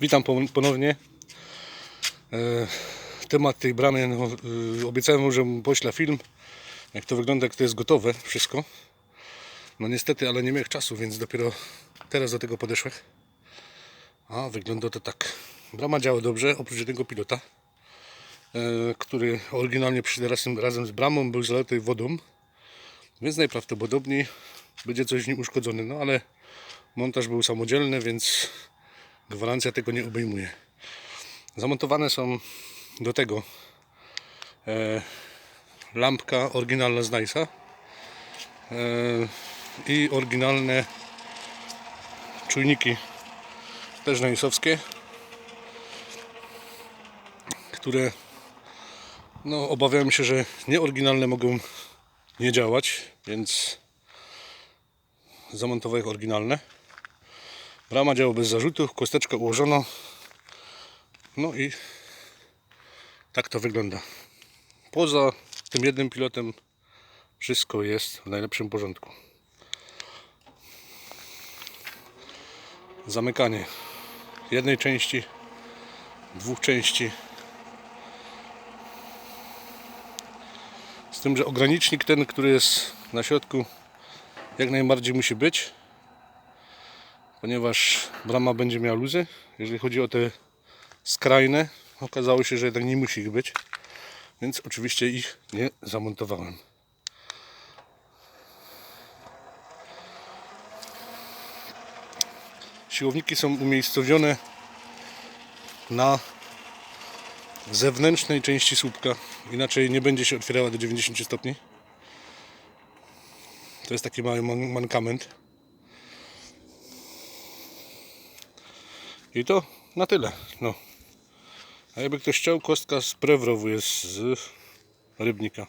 Witam pon- ponownie. E, temat tej bramy, no, e, obiecałem że poślę film, jak to wygląda, jak to jest gotowe, wszystko. No niestety, ale nie miałem czasu, więc dopiero teraz do tego podeszłem. A wygląda to tak. Brama działa dobrze, oprócz jednego pilota, e, który oryginalnie przyszedł razem, razem z bramą, był zalety wodą, więc najprawdopodobniej będzie coś w nim uszkodzone. No ale montaż był samodzielny, więc gwarancja tego nie obejmuje. Zamontowane są do tego e, lampka oryginalna z Nice'a e, i oryginalne czujniki też Nice'owskie, które no obawiałem się, że nieoryginalne mogą nie działać, więc zamontowałem oryginalne. Brama działa bez zarzutów, kosteczka ułożona. No i tak to wygląda. Poza tym jednym pilotem wszystko jest w najlepszym porządku. Zamykanie jednej części, dwóch części. Z tym, że ogranicznik ten, który jest na środku, jak najbardziej musi być ponieważ brama będzie miała luzy. Jeżeli chodzi o te skrajne, okazało się, że jednak nie musi ich być, więc oczywiście ich nie zamontowałem. Siłowniki są umiejscowione na zewnętrznej części słupka, inaczej nie będzie się otwierała do 90 stopni. To jest taki mały man- mankament. I to na tyle. No. A jakby ktoś chciał, kostka z Prewrowu jest z Rybnika.